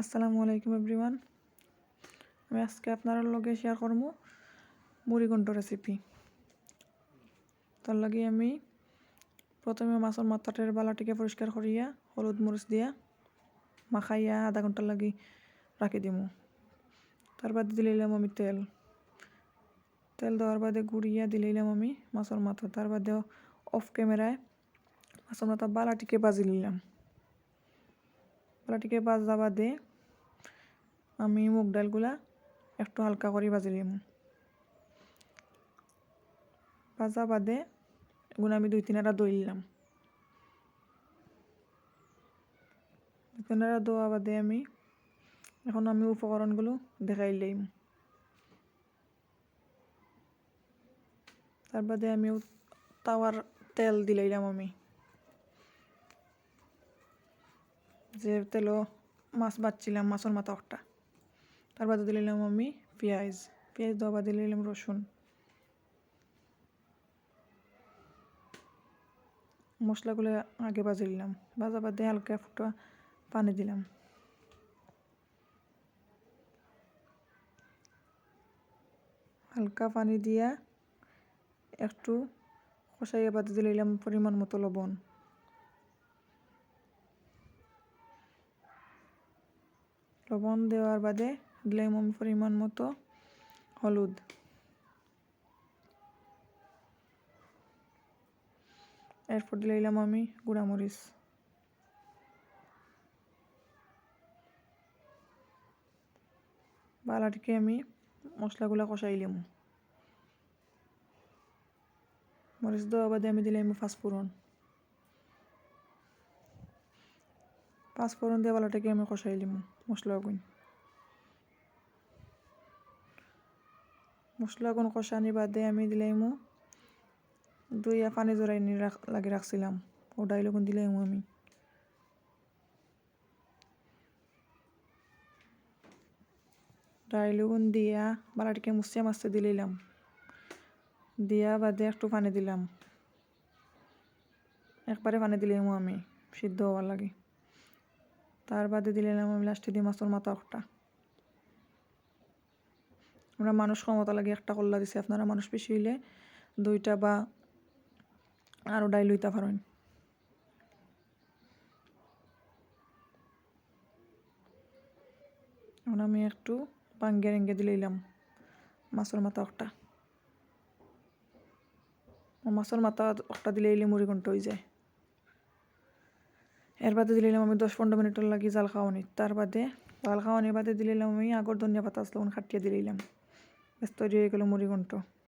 আসসালামু আলাইকুম এভরিওয়ান আমি আজকে আপনার লগে শেয়ার করব মুড়িঘণ্ট রেসিপি তার লাগে আমি প্রথমে মাছের মাথাটার বালাটিকে পরিষ্কার করিয়া, হলুদ মরিচ দিয়া মাখাইয়া আধা ঘণ্টার লাগি রাখি দিমু। তার বাদে দিলাম আমি তেল। তেল দেওয়ার বাদে গুড়িয়া দিলাম আমি মাছের মাথা। তার বাদে অফ ক্যামেরায় মাছের মাথা বালাটিকে বাজি নিলাম। বালাটিকে বাজা বাদে আমি মুগ ডালগুলা একটু হালকা করে বাজি নিলাম ভাজা বাদে এগুলো আমি দুই তিনারা দই নিলাম। দুই তিনারা দোয়া বাদে আমি। এখন আমি উপকরণগুলো দেখাই লইম তার বাদে আমি তাওয়ার তেল দিলাইলাম আমি। যে তেলও মাছ বাচ্ছিলাম মাছের মাথা একটা। তার বাদে দিলাম আমি পেঁয়াজ। পেঁয়াজ দেওয়া বাদে দিলাম রসুন। মশলাগুলো আগে বাজে নিলাম। ভাজা বাদে হালকা ফুটা পানি দিলাম। হালকা পানি দিয়া একটু কষাইয়া বাদে দিলাম পরিমাণ মতো লবণ। লবণ দেওয়ার বাদে আমি পরিমাণ মতো হলুদ। এরপর দিলাম আমি গুঁড়ামরিচ। বালাটিকে আমি মশলাগুলা কষাইলাম মরিচ দেওয়া বাদে আমি দিলাম ফাঁসফোড়ন। পাঁচফোড়ন দিয়ে বালাটাকে আমি কষাইলাম মশলা গুণ মশলা গুণ কষানি বাদে আমি দিলাম দুইয়া পানি জড়াই নি লাগি রাখছিলাম। ও ডাইল গুণ দিলাম আমি। ডাইল গুণ দিয়া বালাটিকে মুছিয়া মাছতে দিলাম দিয়া বাদে একটু পানি দিলাম। একবারে পানি দিলাম আমি, সিদ্ধ হওয়ার লাগে। তার বাদে দিলাম আমি লাস্টে দিয়ে মাছের মাথা একটা আমরা মানুষ ক্ষমতা লাগে, একটা কল্লা দিছি। আপনারা মানুষ বেশি হইলে দুইটা বা আরও ডাইল হইতে পারেন। আমি একটু বাঙ্গে রেঙ্গে দিলাম মাছের মাথা একটা মাছের মাথা একটা দিলে এলে মুড়ি ঘন্ট হয়ে যায়। এর বাদে দিলাম আমি দশ পনেরো মিনিট লাগি জাল খাওয়ানি। তার বাদে জাল খাওয়ানির বাদে দিলাম আমি আগর ধনিয়া পাতা আসলো খাটিয়ে দিলাম। তৈরি হয়ে গেল মুড়ি ঘন্ট